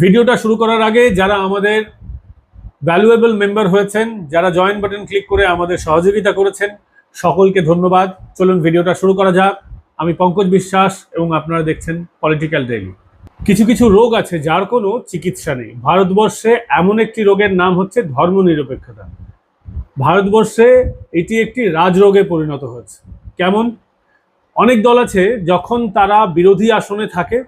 ভিডিওটা শুরু করার আগে যারা আমাদের ভ্যালুয়েবল মেম্বার হয়েছেন, যারা জয়েন বাটন ক্লিক করে আমাদের সহযোগিতা করেছেন, সকলকে ধন্যবাদ। চলুন ভিডিওটা শুরু করা যাক। আমি পঙ্কজ বিশ্বাস এবং আপনারা দেখছেন পলিটিক্যাল ডেইলি কিছু কিছু রোগ আছে যার কোনো চিকিৎসা নেই। ভারতবর্ষে এমন একটি রোগের নাম হচ্ছে ধর্মনিরপেক্ষতা। ভারতবর্ষে এটি একটি রাজরোগে পরিণত হয়েছে। কেমন? অনেক দল আছে, যখন তারা বিরোধী আসনে থাকে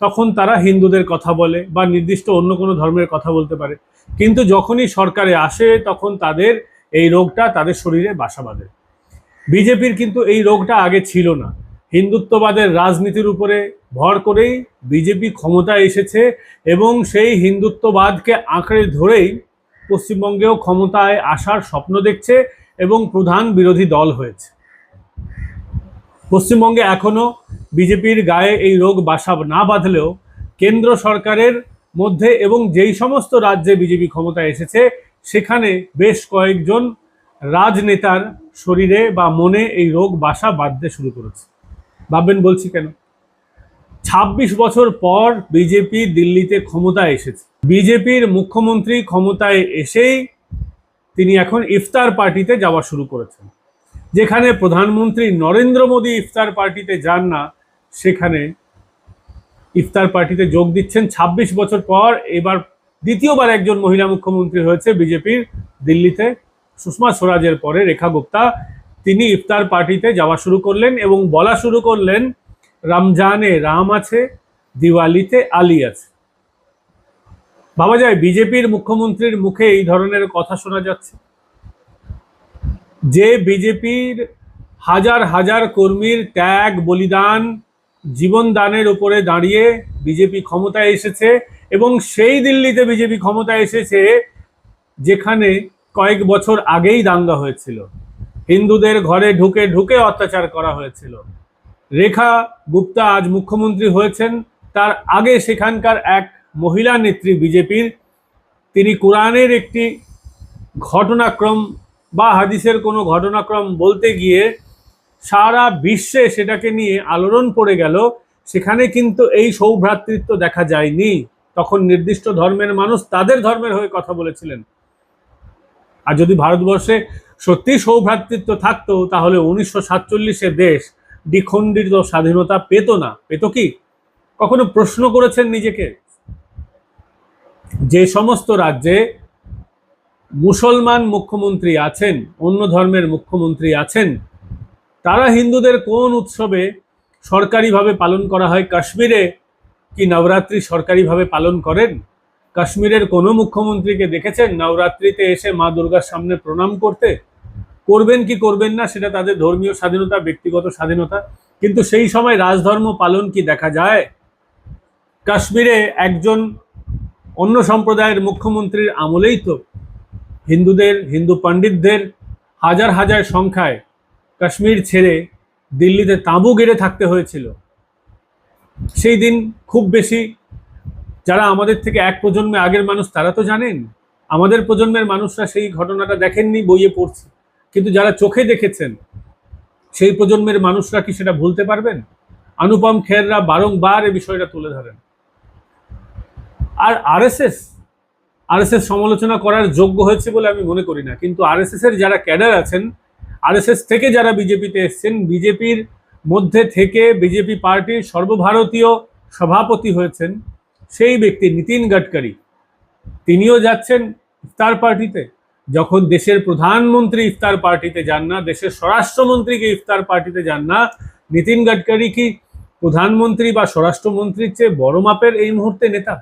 তখন তারা হিন্দুদের কথা বলে বা নির্দিষ্ট অন্য কোনো ধর্মের কথা বলতে পারে। কিন্তু যখনই সরকারে আসে, তখন তাদের এই রোগটা তাদের শরীরে বাসা বাঁধে। বিজেপির কিন্তু এই রোগটা আগে ছিল না। হিন্দুত্ববাদের রাজনীতির উপরে ভর করেই বিজেপি ক্ষমতায় এসেছে এবং সেই হিন্দুত্ববাদকে আঁকড়ে ধরেই পশ্চিমবঙ্গেও ক্ষমতায় আসার স্বপ্ন দেখছে এবং প্রধান বিরোধী দল হয়েছে। পশ্চিমবঙ্গে এখনও বিজেপির গায়ে এই রোগ বাসা না বাঁধলেও কেন্দ্র সরকারের মধ্যে এবং যেই সমস্ত রাজ্যে বিজেপি ক্ষমতায় এসেছে, সেখানে বেশ কয়েকজন রাজনেতার শরীরে বা মনে এই রোগ বাসা বাঁধতে শুরু করেছে। ভাববেন বলছি কেন? ছাব্বিশ বছর পর বিজেপি দিল্লিতে ক্ষমতায় এসেছে। বিজেপির মুখ্যমন্ত্রী ক্ষমতায় এসেই তিনি এখন ইফতার পার্টিতে যাওয়া শুরু করেছেন। যেখানে প্রধানমন্ত্রী নরেন্দ্র মোদী ইফতার পার্টিতে যান না, সেখানে ইফতার পার্টিতে যোগ দিচ্ছেন ২৬ বছর পর। এবার দ্বিতীয়বার একজন মহিলা মুখ্যমন্ত্রী হয়েছে বিজেপির দিল্লিতে, সুষমা স্বরাজের পরে রেখা গুপ্তা। তিনি ইফতার পার্টিতে যাওয়া শুরু করলেন এবং বলা শুরু করলেন, রমজানে রাম আছে, দিওয়ালিতে আলী আছে। ভাবা যায় বিজেপির মুখ্যমন্ত্রীর মুখে এই ধরনের কথা শোনা যাচ্ছে। যে বিজেপির হাজার হাজার কর্মীর ত্যাগ, বলিদান, জীবন দানের উপরে দাঁড়িয়ে বিজেপি ক্ষমতায় এসেছে এবং সেই দিল্লিতে বিজেপি ক্ষমতায় এসেছে যেখানে কয়েক বছর আগেই দাঙ্গা হয়েছিল। হিন্দুদের ঘরে ঢুকে ঢুকে অত্যাচার করা হয়েছিল। রেখা গুপ্তা আজ মুখ্যমন্ত্রী হয়েছেন। তার আগে সেখানকার এক মহিলা নেত্রী বিজেপির। তিনি কোরআনের একটি ঘটনাক্রম বা হাদিসের কোনো ঘটনাক্রম বলতে গিয়ে সারা বিশ্বে সেটাকে নিয়ে আলোড়ন পড়ে গেল, সেখানে কিন্তু এই সৌভ্রাতৃত্ব দেখা যায়নি। তখন নির্দিষ্ট ধর্মের মানুষ তাদের ধর্মের হয়ে কথা বলেছিলেন। আর যদি ভারতবর্ষে সত্যি সৌভ্রাতৃত্ব থাকতো, তাহলে উনিশশো সাতচল্লিশে দেশ দ্বিখণ্ডিত স্বাধীনতা পেত না। পেত কি? কখনো প্রশ্ন করেছেন নিজেকে? যে সমস্ত রাজ্যে মুসলমান মুখ্যমন্ত্রী আছেন, অন্য ধর্মের মুখ্যমন্ত্রী আছেন, তারা হিন্দুদের কোন উৎসবে সরকারিভাবে পালন করা হয়? কাশ্মীরে কি নবরাত্রি সরকারিভাবে পালন করেন? কাশ্মীরের কোনো মুখ্যমন্ত্রীকে দেখেছেন? নবরাত্রিতে এসে মা দুর্গার সামনে প্রণাম করতে? করবেন কি করবেন না সেটা তাদের ধর্মীয় স্বাধীনতা, ব্যক্তিগত স্বাধীনতা, কিন্তু সেই সময় রাজধর্ম পালন কি দেখা যায়? কাশ্মীরে একজন অন্য সম্প্রদায়ের মুখ্যমন্ত্রীর আমলেই তো হিন্দুদের, হিন্দু পণ্ডিতদের হাজার হাজার সংখ্যায় কাশ্মীর ছেড়ে দিল্লিতে তাঁবু গেড়ে থাকতে হয়েছিল। সেই দিন খুব বেশি যারা আমাদের থেকে এক প্রজন্মে আগের মানুষ তারা তো জানেন, আমাদের প্রজন্মের মানুষরা সেই ঘটনাটা দেখেননি, বইয়ে পড়ছে। কিন্তু যারা চোখে দেখেছেন, সেই প্রজন্মের মানুষরা কি সেটা ভুলতে পারবেন? অনুপম খেররা বারংবার এ বিষয়টা তুলে ধরেন। আর আরএসএস আরএসএস সমালোচনা করার যোগ্য হয়েছে বলে আমি মনে করি না। কিন্তু আরএসএস এর যারা ক্যাডার আছেন, আরএসএস থেকে যারা বিজেপিতে এসছেন, বিজেপির মধ্যে থেকে বিজেপি পার্টির সর্বভারতীয় সভাপতি হয়েছেন সেই ব্যক্তি নীতিন গাডকারি। তিনিও যাচ্ছেন ইফতার পার্টিতে। যখন দেশের প্রধানমন্ত্রী ইফতার পার্টিতে যান না, দেশের স্বরাষ্ট্রমন্ত্রীকে ইফতার পার্টিতে যান না, নীতিন গাডকারি কি প্রধানমন্ত্রী বা স্বরাষ্ট্রমন্ত্রীর চেয়ে বড় মাপের এই মুহূর্তে নেতা?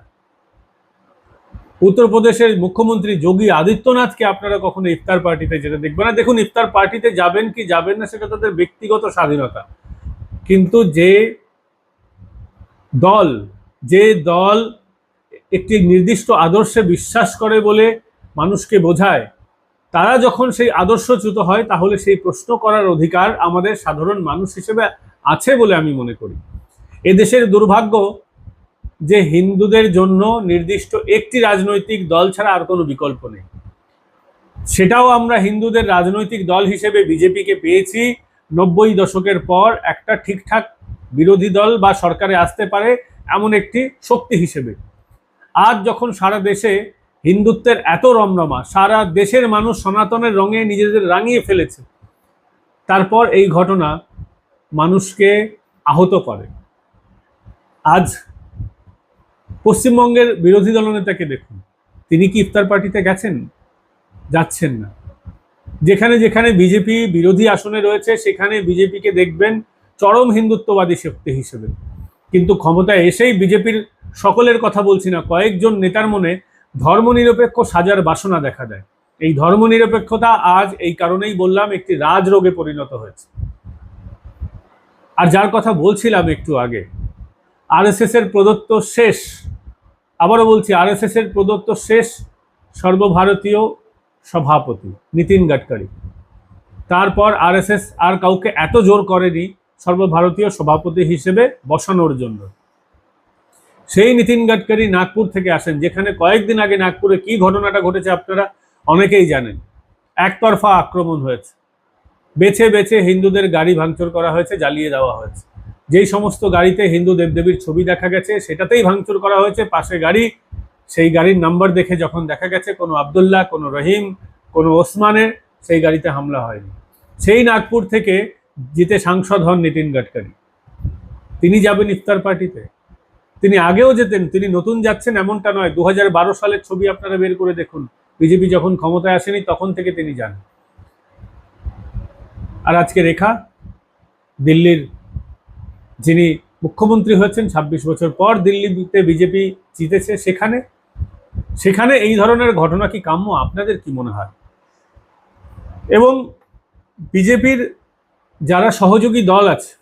উত্তরপ্রদেশের মুখ্যমন্ত্রী যোগী আদিত্যনাথকে আপনারা কখনো ইফতার পার্টিতে যেতে দেখবেন না। দেখুন, ইফতার পার্টিতে যাবেন কি যাবেন না, সেটা তাদের ব্যক্তিগত স্বাধীনতা। কিন্তু যে দল যে দল একটি নির্দিষ্ট আদর্শে বিশ্বাস করে বলে মানুষকে বোঝায়, তারা যখন সেই আদর্শচ্যুত হয়, তাহলে সেই প্রশ্ন করার অধিকার আমাদের সাধারণ মানুষ হিসেবে আছে বলে আমি মনে করি। এদেশের দুর্ভাগ্য যে হিন্দুদের জন্য নির্দিষ্ট একটি রাজনৈতিক দল ছাড়া আর কোনো বিকল্প নেই। সেটাও আমরা হিন্দুদের রাজনৈতিক দল হিসেবে বিজেপিকে পেয়েছি। নব্বই দশকের পর একটা ঠিকঠাক বিরোধী দল বা সরকারে আসতে পারে এমন একটি শক্তি হিসেবে। আজ যখন সারা দেশে হিন্দুত্বের এত রমরমা, সারা দেশের মানুষ সনাতনের রঙে নিজেদের রাঙিয়ে ফেলেছে, তারপর এই ঘটনা মানুষকে আহত করে। আজ পশ্চিমবঙ্গের বিরোধী দলনেতাকে দেখুন। তিনি কি ইফতার পার্টিতে গেছেন? যাচ্ছেন না। যেখানে যেখানে বিজেপি বিরোধী আসনে রয়েছে, সেখানে বিজেপিকে দেখবেন চরম হিন্দুত্ববাদী শক্তি হিসেবে। কিন্তু ক্ষমতায় এসেই বিজেপির সকলের কথা বলছি না, কয়েকজন নেতার মনে ধর্মনিরপেক্ষ সাজার বাসনা দেখা দেয়। এই ধর্মনিরপেক্ষতা আজ এই কারণেই বললাম, একটি রাজরোগে পরিণত হয়েছে। আর যার কথা বলছিলাম একটু আগে আরএসএস এর প্রদত্ত শেষ, আবারও বলছি, আরএসএস এর প্রদত্ত শেষ সর্বভারতীয় সভাপতি নীতিন গাডকারি। তারপর আরএসএস আর কাউকে এত জোর করেনি সর্বভারতীয় সভাপতি হিসেবে বসানোর জন্য। সেই নীতিন গাডকারি নাগপুর থেকে আসেন, যেখানে কয়েকদিন আগে নাগপুরে কি ঘটনাটা ঘটেছে আপনারা অনেকেই জানেন। একতরফা আক্রমণ হয়েছে। বেছে বেছে হিন্দুদের গাড়ি ভাঙচুর করা হয়েছে, জ্বালিয়ে দেওয়া হয়েছে। যেই সমস্ত গাড়িতে হিন্দু দেবদেবীর ছবি দেখা গেছে, সেটাতেই ভাঙচুর করা হয়েছে। পাশে গাড়ি, সেই গাড়ির নাম্বার দেখে যখন দেখা গেছে কোনো আবদুল্লাহ, কোনো রহিম, কোনো ওসমানের, সেই গাড়িতে হামলা হয়নি। সেই নাগপুর থেকে জিতে সাংসদ হন নীতিন গাডকারি। তিনি যাবেন ইফতার পার্টিতে। তিনি আগেও যেতেন, তিনি নতুন যাচ্ছেন এমনটা নয়। দু হাজার সালের ছবি আপনারা বের করে দেখুন। বিজেপি যখন ক্ষমতায় আসেনি, তখন থেকে তিনি যান। আর আজকে রেখা, দিল্লির যিনি মুখ্যমন্ত্রী হয়েছেন, ছাব্বিশ বছর পর দিল্লিতে বিজেপি জিতেছে সেখানে। সেখানে এই ধরনের ঘটনা কি কাম্য? আপনাদের কি মনে হয়? এবং বিজেপির যারা সহযোগী দল আছে,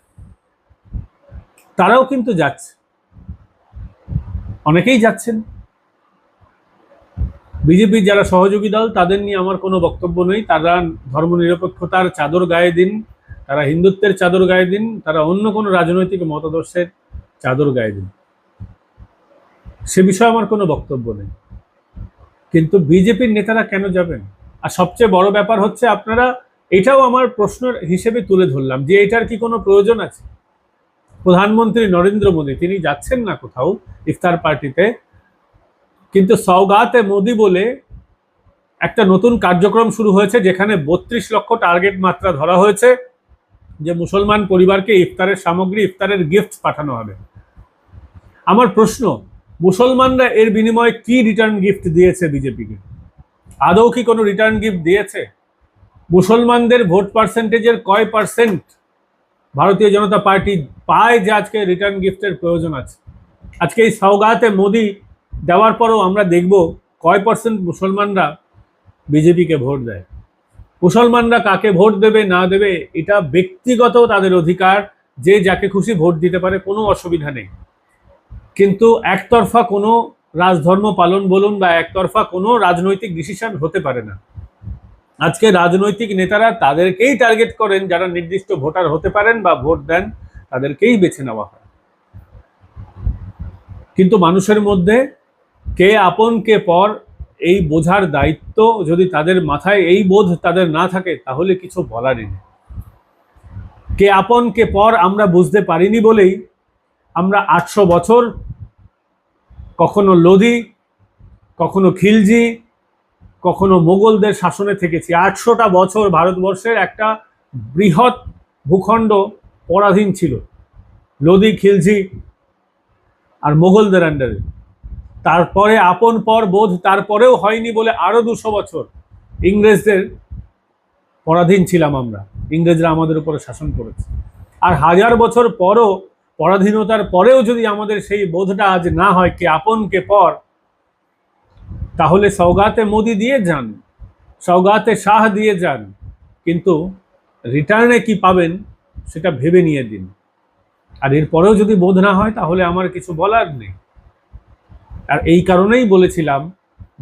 তারাও কিন্তু যাচ্ছে। অনেকেই যাচ্ছেন। বিজেপির যারা সহযোগী দল, তাদের নিয়ে আমার কোনো বক্তব্য নেই। তারা ধর্মনিরপেক্ষতার চাদর গায়ে দিন। তারা হিন্দুত্বের চাদর গায়ে দিন, তারা অন্য কোনো রাজনৈতিক মতাদর্শের চাদর গায়ে দিন। সে বিষয়ে আমার কোনো বক্তব্য নেই। কিন্তু বিজেপির নেতারা কেন যাবেন? আর সবচেয়ে বড় ব্যাপার হচ্ছে আপনারা এটাও আমার প্রশ্নের হিসেবে তুলে ধরলাম যে এটার কি কোনো প্রয়োজন আছে? প্রধানমন্ত্রী নরেন্দ্র মোদী, তিনি যাচ্ছেন না কোথাও ইফতার পার্টিতে, কিন্তু সৌগাতে মোদি বলে একটা নতুন কার্যক্রম শুরু হয়েছে যেখানে বত্রিশ লক্ষ টার্গেট মাত্রা ধরা হয়েছে। যে মুসলমান পরিবারকে ইফতারের সামগ্রী, ইফতারের গিফট পাঠানো হবে। আমার প্রশ্ন, মুসলমানরা এর বিনিময়ে কি রিটার্ন গিফট দিয়েছে বিজেপিকে? আদৌ কি কোনো রিটার্ন গিফট দিয়েছে? মুসলমানদের ভোট পার্সেন্টেজের কয় পার্সেন্ট ভারতীয় জনতা পার্টি পায় যে আজকে রিটার্ন গিফটের প্রয়োজন আছে? আজকে এই সৌগাতে মোদি দেওয়ার পরও আমরা দেখব কয় পার্সেন্ট মুসলমানরা বিজেপিকে ভোট দেয়। মুসলমানরা কাকে ভোট দেবে, না দেবে, এটা ব্যক্তিগত তাদের অধিকার, যে যাকে খুশি ভোট দিতে পারে, কোনো অসুবিধা নেই। কিন্তু একতরফা কোনো রাজধর্ম পালন বলুন বা একতরফা কোনো রাজনৈতিক ডিসিশন হতে পারে না। আজকে রাজনৈতিক নেতারা তাদেরকেই টার্গেট করেন, যারা নির্দিষ্ট ভোটার হতে পারেন বা ভোট দেন, তাদেরকেই বেছে নেওয়া হয়। কিন্তু মানুষের মধ্যে কে আপন, কে পর এই বোঝার দায়িত্ব যদি তাদের মাথায় এই বোধ তাদের না থাকে, তাহলে কিছু বলারই নেই। কে আপন, কে পর আমরা বুঝতে পারিনি বলেই আমরা আটশো বছর কখনো লোদি কখনো খিলজি, কখনো মোগলদের শাসনে থেকেছি। আটশোটা বছর ভারতবর্ষের একটা বৃহৎ ভূখণ্ড পরাধীন ছিল লোদি খিলজি আর মোগলদের আন্ডারে তারপরে আপন পর বোধ তারপরেও হয়নি বলে আরও দুশো বছর। ইংরেজদের পরাধীন ছিলাম আমরা। ইংরেজরা আমাদের উপরে শাসন করেছে। আর হাজার বছর পরও পরাধীনতার পরেও যদি আমাদের সেই বোধটা আজ না হয় কে আপন কে পর, তাহলে সৌগাতে মোদি দিয়ে যান সৌগাতে শাহ দিয়ে যান, কিন্তু রিটার্নে কি পাবেন সেটা ভেবে নিয়ে দিন। আর এরপরেও যদি বোধ না হয় তাহলে আমার কিছু বলার নেই। আর এই কারণেই বলেছিলাম,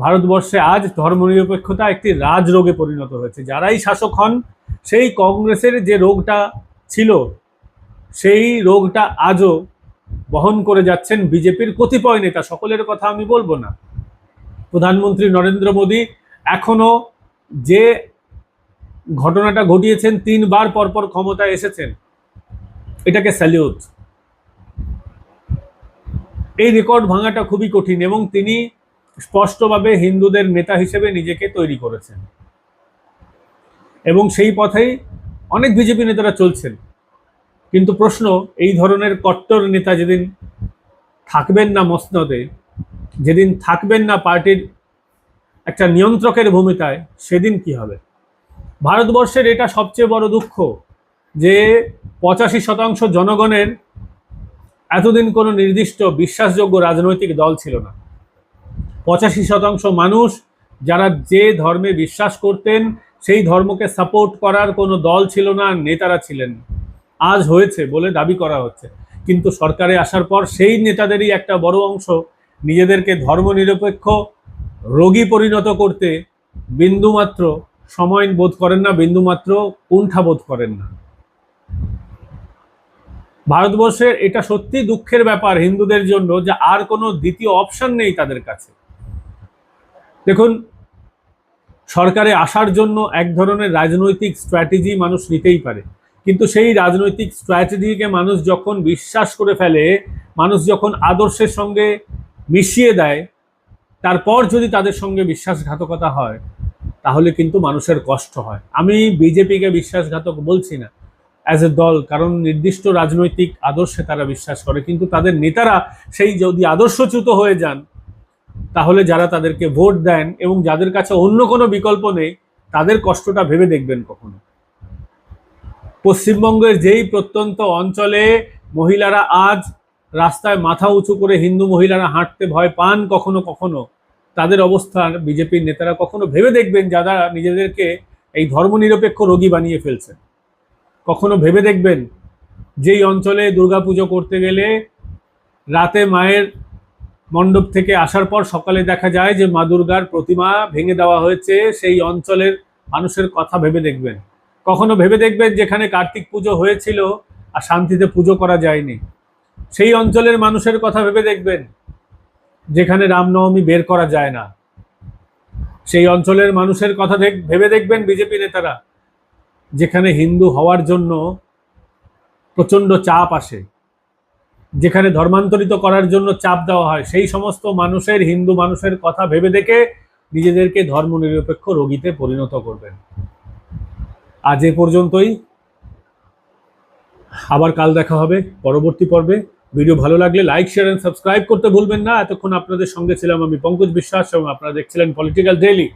ভারতবর্ষে আজ ধর্মনিরপেক্ষতা একটি রাজরোগে পরিণত হয়েছে। যারাই শাসক হন, সেই কংগ্রেসের যে রোগটা ছিল, সেই রোগটা আজও বহন করে যাচ্ছেন বিজেপির কতিপয় নেতা। সকলের কথা আমি বলব না। প্রধানমন্ত্রী নরেন্দ্র মোদী এখনও যে ঘটনাটা ঘটিয়েছেন, তিনবার পরপর ক্ষমতায় এসেছেন, এটাকে স্যালিউট। এই রেকর্ড ভাঙাটা খুবই কঠিন এবং তিনি স্পষ্টভাবে হিন্দুদের নেতা হিসেবে নিজেকে তৈরি করেছেন। এবং সেই পথেই অনেক বিজেপি নেতারা চলছেন। কিন্তু প্রশ্ন, এই ধরনের কট্টর নেতা যেদিন থাকবেন না মসনদে, যেদিন থাকবেন না পার্টির একটা নিয়ন্ত্রকের ভূমিকায়, সেদিন কি হবে? ভারতবর্ষের এটা সবচেয়ে বড় দুঃখ যে পঁচাশি শতাংশ জনগণের এতদিন কোনো নির্দিষ্ট বিশ্বাসযোগ্য রাজনৈতিক দল ছিল না। পঁচাশি শতাংশ মানুষ যারা যে ধর্মে বিশ্বাস করতেন, সেই ধর্মকে সাপোর্ট করার কোনো দল ছিল না, নেতারা ছিলেন। আজ হয়েছে বলে দাবি করা হচ্ছে। কিন্তু সরকারে আসার পর সেই নেতাদেরই একটা বড় অংশ নিজেদেরকে ধর্মনিরপেক্ষ রোগী পরিণত করতে বিন্দুমাত্র সময় বোধ করেন না, বিন্দুমাত্র কুণ্ঠা বোধ করেন না। ভারতবর্ষের এটা সত্যি দুঃখের ব্যাপার হিন্দুদের জন্য যে আর কোনো দ্বিতীয় অপশন নেই তাদের কাছে। দেখুন, সরকারে আসার জন্য এক ধরনের রাজনৈতিক স্ট্র্যাটেজি মানুষ নিতেই পারে। কিন্তু সেই রাজনৈতিক স্ট্র্যাটেজিকে মানুষ যখন বিশ্বাস করে ফেলে, মানুষ যখন আদর্শের সঙ্গে মিশিয়ে দেয়, তারপর যদি তাদের সঙ্গে বিশ্বাসঘাতকতা হয়, তাহলে কিন্তু মানুষের কষ্ট হয়। আমি বিজেপিকে বিশ্বাসঘাতক বলছি না। অ্যাজ এ দল, কারণ নির্দিষ্ট রাজনৈতিক আদর্শে তারা বিশ্বাস করে। কিন্তু তাদের নেতারা সেই যদি আদর্শচ্যুত হয়ে যান, তাহলে যারা তাদেরকে ভোট দেন এবং যাদের কাছে অন্য কোনো বিকল্প নেই, তাদের কষ্টটা ভেবে দেখবেন কখনো। পশ্চিমবঙ্গের যেই প্রত্যন্ত অঞ্চলে মহিলারা আজ রাস্তায় মাথা উঁচু করে হিন্দু মহিলারা হাঁটতে ভয় পান কখনো কখনো, তাদের অবস্থান বিজেপির নেতারা কখনো ভেবে দেখবেন যারা নিজেদেরকে এই ধর্মনিরপেক্ষ রোগী বানিয়ে ফেলছেন। কখনো ভেবে দেখবেন? যেই অঞ্চলে দুর্গাপুজো করতে গেলে রাতে মায়ের মণ্ডপ থেকে আসার পর সকালে দেখা যায় যে মা দুর্গার প্রতিমা ভেঙে দেওয়া হয়েছে, সেই অঞ্চলের মানুষের কথা ভেবে দেখবেন। কখনো ভেবে দেখবেন যেখানে কার্তিক পুজো হয়েছিল আর শান্তিতে পুজো করা যায়নি। সেই অঞ্চলের মানুষের কথা ভেবে দেখবেন, যেখানে রামনবমী বের করা যায় না। সেই অঞ্চলের মানুষের কথা ভেবে দেখবেন বিজেপি নেতারা। যেখানে হিন্দু হওয়ার জন্য প্রচণ্ড চাপ আসে, যেখানে ধর্মান্তরিত করার জন্য চাপ দেওয়া হয়, সেই সমস্ত মানুষের, হিন্দু মানুষের কথা ভেবে দেখে নিজেদেরকে ধর্মনিরপেক্ষ রোগীতে পরিণত করবেন। আজ এ পর্যন্তই। আবার কাল দেখা হবে পরবর্তী পর্বে। ভিডিও ভালো লাগলে লাইক, শেয়ার এন্ড সাবস্ক্রাইব করতে ভুলবেন না। এতক্ষণ আপনাদের সঙ্গে ছিলাম আমি পঙ্কজ বিশ্বাস এবং আপনারা দেখছিলেন পলিটিক্যাল ডেইলি